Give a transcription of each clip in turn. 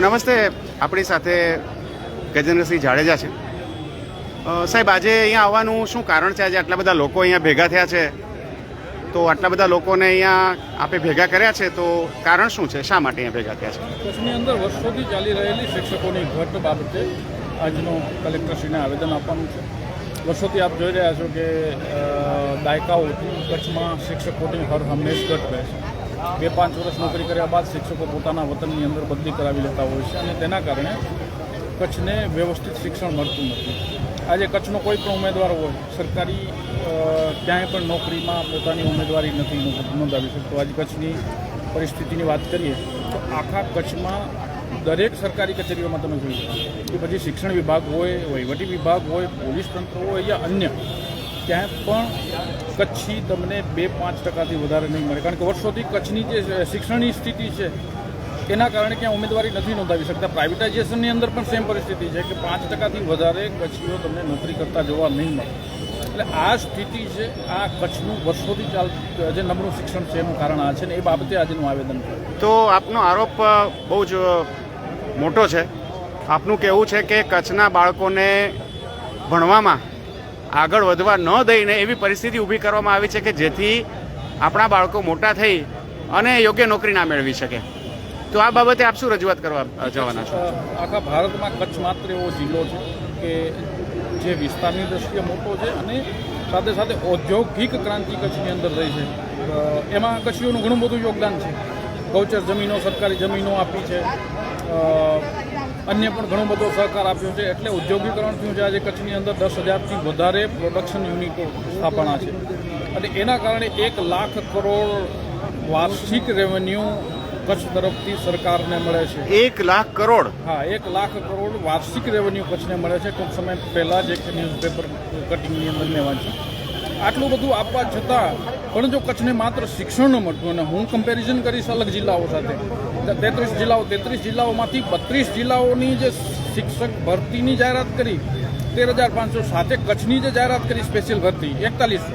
નમસ્તે. આપણી સાથે ગજેન્દ્રસિંહ જાડેજા છે. સાહેબ, આજે અહીંયા આવવાનું શું કારણ છે? આજે આટલા બધા લોકો અહીંયા ભેગા થયા છે. તો આટલા બધા લોકોને અહીંયા આપે ભેગા કર્યા છે, તો કારણ શું છે? શા માટે અહીંયા ભેગા થયા છે? કચ્છની અંદર વર્ષોથી ચાલી રહેલી શિક્ષકોની ઘટ બાબતે આજનો કલેક્ટરશ્રીને આવેદન આપવાનું છે. વર્ષોથી આપ જોઈ રહ્યા છો કે દાયકાઓથી કચ્છમાં શિક્ષકોની હર હંમેશ ઘટ રહે છે. બે પાંચ વર્ષ નોકરી કર્યા બાદ શિક્ષકો પોતાના વતનની અંદર બદલી કરાવી લેતા હોય છે અને તેના કારણે કચ્છને વ્યવસ્થિત શિક્ષણ મળતું નથી. આજે કચ્છનો કોઈ પણ ઉમેદવાર હોય, સરકારી ક્યાંય પણ નોકરીમાં પોતાની ઉમેદવારી નથી નોંધાવી શકતો. આજે કચ્છની પરિસ્થિતિની વાત કરીએ, તો આખા કચ્છમાં દરેક સરકારી કચેરીઓમાં તમે જોઈ કે પછી શિક્ષણ વિભાગ હોય, વહીવટી વિભાગ હોય, પોલીસ તંત્ર હોય યા અન્ય ક્યાંય પણ કચ્છી તમને બે પાંચ ટકાથી વધારે નહીં મળે. કારણ કે વર્ષોથી કચ્છની જે શિક્ષણની સ્થિતિ છે, એના કારણે ક્યાં ઉમેદવારી નથી નોંધાવી શકતા. પ્રાઇવેટાઇઝેશનની અંદર પણ સેમ પરિસ્થિતિ છે કે પાંચ ટકાથી વધારે કચ્છીઓ તમને નોકરી કરતા જોવા નહીં મળે. એટલે આ સ્થિતિ છે, આ કચ્છનું વર્ષોથી ચાલ, જે નબળું શિક્ષણ છે એનું કારણ આ છે ને એ બાબતે આજનું આવેદન તો આપનો આરોપ બહુ જ મોટો છે. આપનું કહેવું છે કે કચ્છના બાળકોને ભણવામાં આગળ વધવા ન દઈને એવી પરિસ્થિતિ ઊભી કરવામાં આવી છે કે જેથી આપણા બાળકો મોટા થઈ અને યોગ્ય નોકરી ના મેળવી શકે. તો આ બાબતે આપ શું રજૂઆત કરવા જવાના છો? આખા ભારતમાં કચ્છ માત્ર એવો જિલ્લો છે કે જે વિસ્તારની દ્રષ્ટિએ મોટો છે અને સાથે સાથે ઔદ્યોગિક ક્રાંતિ કચ્છની અંદર રહી છે. એમાં કચ્છીઓનું ઘણું બધું યોગદાન છે. ગૌચર જમીનો, સરકારી જમીનો આપી છે. અન્ય પણ ઘણો બધો સહકાર આપ્યો છે. એટલે ઉદ્યોગીકરણ થયું છે. આજે કચ્છની અંદર દસ હજારથી વધારે પ્રોડક્શન યુનિટો સ્થાપના છે. અને એના કારણે એક લાખ કરોડ વાર્ષિક રેવન્યુ કચ્છ તરફથી સરકારને મળે છે. એક લાખ કરોડ? હા એક લાખ કરોડ વાર્ષિક રેવન્યુ કચ્છને મળે છે. ટૂંક સમય પહેલાં જ એક ન્યૂઝપેપર કટિંગની અંદર મેં વાંચ્યું આટલું બધું આપવા છતાં પણ જો કચ્છને માત્ર શિક્ષણ ન મળતું અને હું કમ્પેરિઝન કરીશ અલગ જિલ્લાઓ સાથે તેત્રીસ જિલ્લાઓ, તેત્રીસ જિલ્લાઓમાંથી બત્રીસ જિલ્લાઓની જે શિક્ષક ભરતીની જાહેરાત કરી, તેર હજાર પાંચસો સાથે કચ્છની જે જાહેરાત કરી, સ્પેશિયલ ભરતી, એકતાલીસો.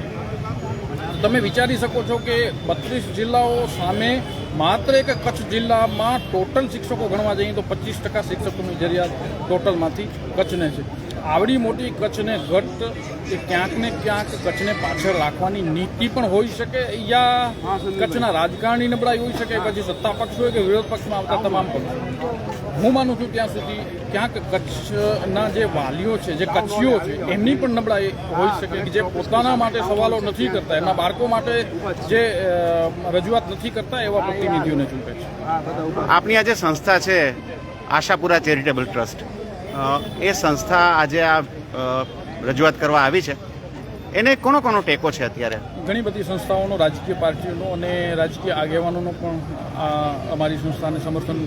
તમે વિચારી શકો છો કે બત્રીસ જિલ્લાઓ સામે માત્ર એક કચ્છ જિલ્લામાં ટોટલ શિક્ષકો ગણવા જઈએ તો પચીસ ટકા શિક્ષકોની જરૂરિયાત ટોટલમાંથી કચ્છને છે. આવડી મોટી કચ્છને ઘટ એ ક્યાંક ને ક્યાંક કચ્છને પાછળ રાખવાની નીતિ પણ હોઈ શકે યા કચ્છના રાજકારણી નબળાઈ હોઈ શકે પછી સત્તા પક્ષ હોય કે વિરોધ પક્ષમાં આવતા તમામ પક્ષ. હું માનું છું ત્યાં સુધી ક્યાંક કચ્છના જે વાલીઓ છે જે કચ્છીઓ છે એમની પણ નબળાઈ હોઈ શકે કે જે પોતાના માટે સવાલો નથી કરતા એમના બાળકો માટે જે રજૂઆત નથી કરતા એવા પ્રતિનિધિઓને ચૂંટે છે. આપની આ જે સંસ્થા છે આશાપુરા ચેરિટેબલ ટ્રસ્ટ એ સંસ્થા આજે આ રજૂઆત કરવા આવી છે. એને કોનો કોનો ટેકો છે અત્યારે? ઘણી બધી સંસ્થાઓનો રાજકીય પાર્ટીઓનો અને રાજકીય આગેવાનોનો પણ આ અમારી સંસ્થાને સમર્થન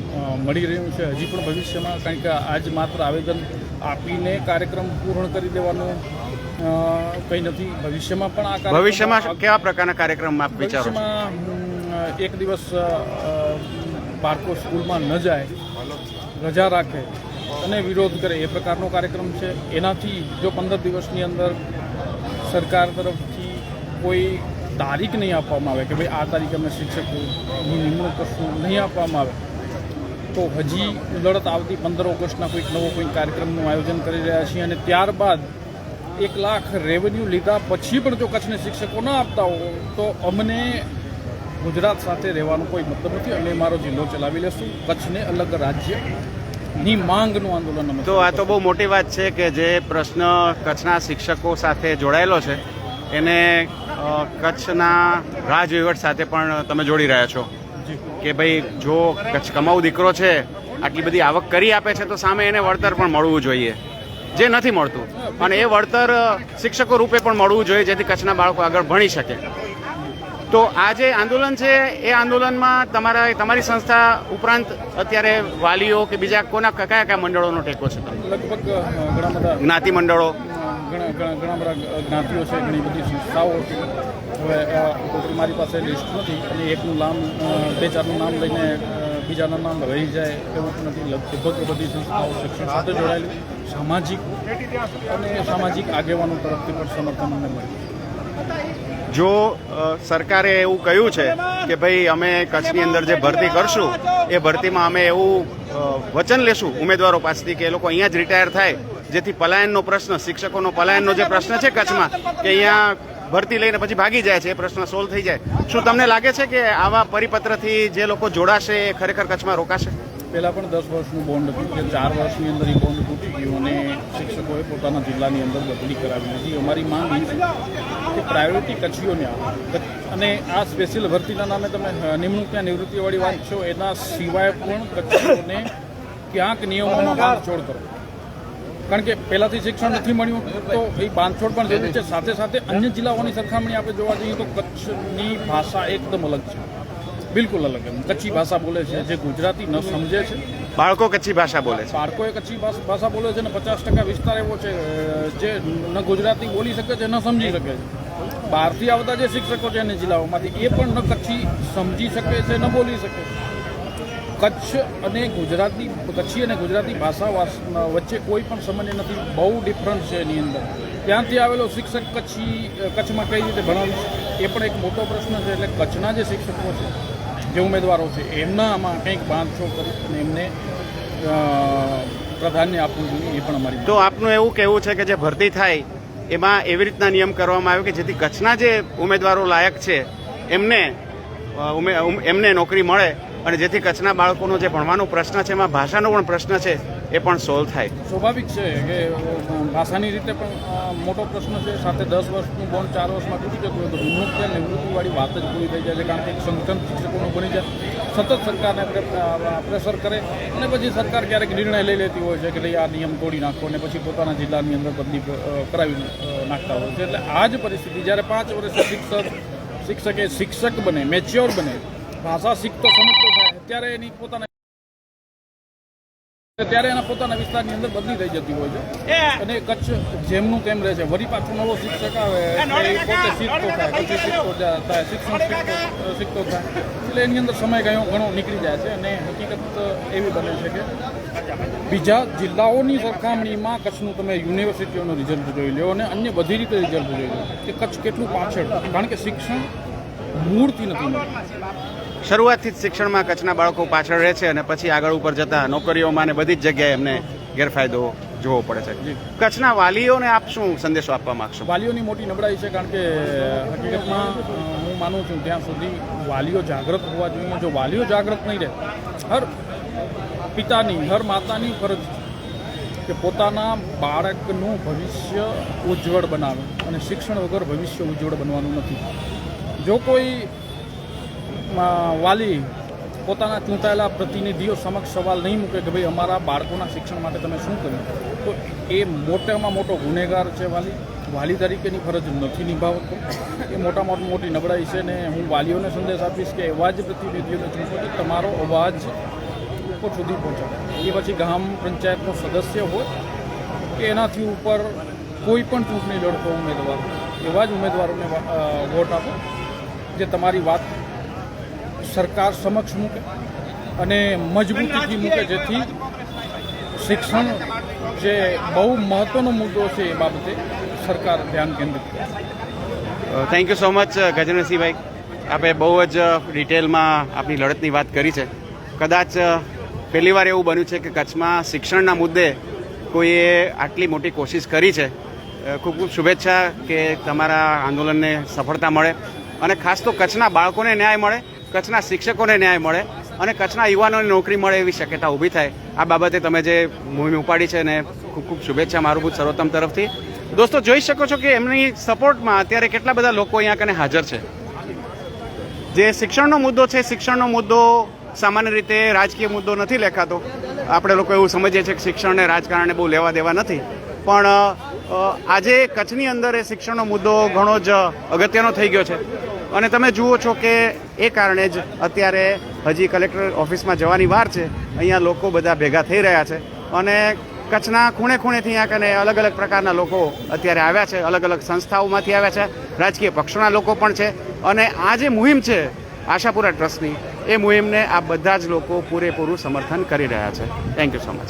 મળી રહ્યું છે. હજી પણ ભવિષ્યમાં કારણ કે આજ માત્ર આવેદન આપીને કાર્યક્રમ પૂર્ણ કરી દેવાનો કંઈ નથી. ભવિષ્યમાં પણ આ ભવિષ્યમાં કેવા પ્રકારના કાર્યક્રમ આપ વિચારો એક દિવસ બાળકો સ્કૂલમાં ન જાય રજા રાખે અને વિરોધ કરે, એ પ્રકારનો કાર્યક્રમ છે. એનાથી જો પંદર દિવસની અંદર સરકાર તરફથી કોઈ તારીખ નહીં આપવામાં આવે કે ભાઈ આ તારીખે અમે શિક્ષકોની નિમણૂક કરશું, નહીં આપવામાં આવે, તો હજી લડત આવતી પંદર ઓગસ્ટના કોઈક નવો કોઈ કાર્યક્રમનું આયોજન કરી રહ્યા છીએ અને ત્યારબાદ એક લાખ રેવન્યુ લીધા પછી પણ જો કચ્છને શિક્ષકો ન આપતા હો, તો અમને ગુજરાત સાથે રહેવાનો કોઈ મતલબ નથી. અમે મારો જિલ્લો ચલાવી લેશું. કચ્છને અલગ રાજ્યની માંગનું આંદોલન અમે તો આ તો બહુ મોટી વાત છે કે જે પ્રશ્ન કચ્છના શિક્ષકો સાથે જોડાયેલો છે એને કચ્છના રાજવહીવટ સાથે પણ તમે જોડી રહ્યા છો કે ભાઈ જો કચ્છ કમાઉ દીકરો છે આટલી બધી આવક કરી આપે છે તો સામે એને વળતર પણ મળવું જોઈએ જે નથી મળતું. અને એ વળતર શિક્ષકો રૂપે પણ મળવું જોઈએ જેથી કચ્છના બાળકો આગળ ભણી શકે. તો આ જે આંદોલન છે એ આંદોલનમાં તમારા તમારી સંસ્થા ઉપરાંત અત્યારે વાલીઓ કે બીજા કોના કયા કયા મંડળોનો ટેકો છે? લગભગ ઘણા બધા જ્ઞાતિ મંડળો. ઘણા બધા જ્ઞાતિઓ છે ઘણી બધી સંસ્થાઓ છે. હવે મારી પાસે લિસ્ટ નથી. અને એકનું નામ બે ચારનું નામ લઈને બીજાના નામ રહી જાય એવું નથી. લગભગ બધી સંસ્થાઓ શિક્ષણ સાથે જોડાયેલી. સામાજિક અને સામાજિક આગેવાનો તરફથી પણ સમર્થન અમને મળ્યું. જો સરકારે એવું કહ્યું છે કે ભાઈ અમે કચ્છની અંદર જે ભરતી કરશું, એ ભરતીમાં અમે એવું વચન લેશું ઉમેદવારો પાસેથી કે એ લોકો અહીંયા જ રિટાયર થાય. જેથી પલાયનનો પ્રશ્ન, શિક્ષકોનો પલાયનનો જે પ્રશ્ન છે કચ્છમાં, કે અહીંયા ભરતી લઈને પછી ભાગી જાય છે, એ પ્રશ્ન સોલ્વ થઈ જાય. શું તમને લાગે છે કે આવા પરિપત્રથી જે લોકો જોડાશે, એ ખરેખર કચ્છમાં રોકાશે? પહેલાં પણ દસ વર્ષનું બોન્ડ હતું કે ચાર વર્ષની અંદર એ બોન્ડ તૂટી ગયું અને શિક્ષકોએ પોતાના જિલ્લાની અંદર બદલી કરાવી હતી અમારી માંગ છે કે પ્રાયોરિટી કચ્છીઓને આપો. અને આ સ્પેશિયલ ભરતીના નામે તમે નિમણૂક ત્યાં નિવૃત્તિવાળી વાત છો, એના સિવાય પણ કચ્છીઓને ક્યાંક નિયમોમાં બાંધછોડ કરો. કારણ કે પહેલાંથી શિક્ષણ નથી મળ્યું, તો એ બાંધછોડ પણ જરૂરી છે. સાથે સાથે અન્ય જિલ્લાઓની સરખામણી આપણે જોવા જઈએ તો કચ્છની ભાષા એકદમ અલગ છે. બિલકુલ અલગ કચ્છી ભાષા બોલે છે જે ગુજરાતી ન સમજે છે. બાળકો કચ્છી ભાષા બોલે છે. બાળકોએ કચ્છી ભાષા બોલે છે ને પચાસ ટકા વિસ્તાર એવો છે જે ન ગુજરાતી બોલી શકે છે ન સમજી શકે છે. બહારથી આવતા જે શિક્ષકો છે એને જિલ્લાઓમાંથી એ પણ ન કચ્છી સમજી શકે છે ન બોલી શકે છે. કચ્છ અને ગુજરાતી કચ્છી અને ગુજરાતી ભાષા વચ્ચે કોઈ પણ સમન્ય નથી. બહુ ડિફરન્સ છે એની અંદર. ત્યાંથી આવેલો શિક્ષક કચ્છી કચ્છમાં કઈ રીતે ભણાવી એ પણ એક મોટો પ્રશ્ન છે. એટલે કચ્છના જે શિક્ષકો છે જે ઉમેદવારો છે એમના આમાં કંઈક બાંધછો કરી અને એમને પ્રાધાન્ય આપવું જોઈએ, એ પણ અમારી તો આપનું એવું કહેવું છે કે જે ભરતી થાય, એમાં એવી રીતના નિયમ કરવામાં આવ્યો કે જેથી કચ્છના જે ઉમેદવારો લાયક છે, એમને એમને નોકરી મળે અને જેથી કચ્છના બાળકોનો જે ભણવાનો પ્રશ્ન છે, એમાં ભાષાનો પણ પ્રશ્ન છે એ પણ સોલ્વ થાય. સ્વાભાવિક છે કે ભાષાની રીતે પણ મોટો પ્રશ્ન છે, સાથે દસ વર્ષનું બોન્ડ ચાર વર્ષમાં તૂટી જતું હોય તો વિમુક્ત નિવૃત્તિવાળી વાત જ પૂરી થઈ જાય છે, કારણ કે એક સંગઠન શિક્ષકોનું બની જાય સતત સરકારને પ્રે- પ્રેશર કરે અને પછી સરકાર ક્યારેક નિર્ણય લઈ લેતી હોય છે કે ભાઈ આ નિયમ તોડી નાખો અને પછી પોતાના જિલ્લાની અંદર બદલી કરાવી નાખતા હોય છે. એટલે આ જ પરિસ્થિતિ, જ્યારે પાંચ વર્ષ શિક્ષક, શિક્ષકે શિક્ષક બને મેચ્યોર બને, ભાષા શીખતો સમજતો થાય, ત્યારે એની પોતાના ત્યારે એના પોતાના વિસ્તારની અંદર બદલી થઈ જતી હોય છે. અને કચ્છ જેમનું તેમ રહે છે. વળી પાછો નવો શિક્ષક આવે એ પોતે શીખતો થાય પછી શીખતો થાય શિક્ષણ શીખતો થાય. એટલે એની અંદર સમય ઘણો ઘણો નીકળી જાય છે અને હકીકત એવી બને છે કે બીજા જિલ્લાઓની સરખામણીમાં કચ્છનું તમે યુનિવર્સિટીઓનું રિઝલ્ટ જોઈ લો અને અન્ય બધી રીતે રિઝલ્ટ જોઈ લો કે કચ્છ કેટલું પાછળ કારણ કે શિક્ષણ મૂળથી નથી મળતું. શરૂઆતથી જ શિક્ષણમાં કચ્છના બાળકો પાછળ રહે છે અને પછી આગળ ઉપર જતા નોકરીઓમાં ને બધી જ જગ્યાએ એમને ગેરફાયદો જોવો પડે છે. કચ્છના વાલીઓને આપ શું સંદેશો આપવા માંગશો? વાલીઓની મોટી નબળાઈ છે કારણ કે હકીકતમાં હું માનું છું ત્યાં સુધી વાલીઓ જાગૃત હોવા જોઈએ. જો વાલીઓ જાગૃત નહીં રહે હર પિતાની હર માતાની ફરજ કે પોતાના બાળકનું ભવિષ્ય ઉજ્જવળ બનાવે અને શિક્ષણ વગર ભવિષ્ય ઉજ્જવળ બનવાનું નથી. જો કોઈ વાલી પોતાના ચૂંટાયેલા પ્રતિનિધિઓ સમક્ષ સવાલ નહીં મૂકે કે ભાઈ અમારા બાળકોના શિક્ષણ માટે તમે શું કર્યું? તો એ મોટામાં મોટો ગુનેગાર છે વાલી. વાલી તરીકેની ફરજ નથી નિભાવતો. એ મોટામાં મોટી નબળાઈ છે ને હું વાલીઓને સંદેશ આપીશ કે એવા જ પ્રતિનિધિઓને ચૂંટો કે તમારો અવાજ લોકો સુધી પહોંચાડો. એ પછી ગામ પંચાયતનો સદસ્ય હોય કે એનાથી ઉપર કોઈ પણ ચૂંટણી લડતો ઉમેદવાર એવા જ ઉમેદવારોને વોટ આપો, જે તમારી વાત સરકાર સમક્ષ મૂકે અને મજબૂતીથી મૂકે જેથી શિક્ષણ જે બહુ મહત્ત્વનો મુદ્દો છે એ બાબતે સરકાર ધ્યાન કેન્દ્રિત કરે. Thank you so much ગજેન્દ્રસિંહભાઈ. આપે બહુ જ ડિટેલમાં આપની લડતની વાત કરી છે. કદાચ પહેલીવાર પહેલી વાર એવું બન્યું છે કે કચ્છમાં શિક્ષણના મુદ્દે કોઈએ આટલી મોટી કોશિશ કરી છે. ખૂબ ખૂબ શુભેચ્છા કે તમારા આંદોલનને સફળતા મળે. અને ખાસ તો કચ્છના બાળકોને ન્યાય મળે. કચ્છના શિક્ષકોને ન્યાય મળે અને કચ્છના યુવાનોને નોકરી મળે એવી શક્યતા ઊભી થાય. આ બાબતે તમે જે મુહિમ ઉપાડી છે ને ખૂબ ખૂબ શુભેચ્છા મારું સર્વોત્તમ તરફથી. દોસ્તો, જોઈ શકો છો કે એમની સપોર્ટમાં અત્યારે કેટલા બધા લોકો અહીંયા કને હાજર છે. જે શિક્ષણનો મુદ્દો છે, શિક્ષણનો મુદ્દો સામાન્ય રીતે રાજકીય મુદ્દો નથી લેખાતો. આપણે લોકો એવું સમજીએ છીએ કે શિક્ષણને રાજકારણને બહુ લેવા દેવા નથી. પણ આજે કચ્છની અંદર એ શિક્ષણનો મુદ્દો ઘણો જ અગત્યનો થઈ ગયો છે. અને તમે જુઓ છો કે એ કારણે જ અત્યારે હજી કલેક્ટર ઓફિસમાં જવાની વાર છે. અહીંયા લોકો બધા ભેગા થઈ રહ્યા છે અને કચ્છના ખૂણે ખૂણેથી અહીંયા કને અલગ અલગ પ્રકારના લોકો અત્યારે આવ્યા છે. અલગ અલગ સંસ્થાઓમાંથી આવ્યા છે. રાજકીય પક્ષોના લોકો પણ છે. અને આ જે મુહિમ છે, આશાપુરા ટ્રસ્ટની, એ મુહિમને આ બધા જ લોકો પૂરેપૂરું સમર્થન કરી રહ્યા છે. Thank you so much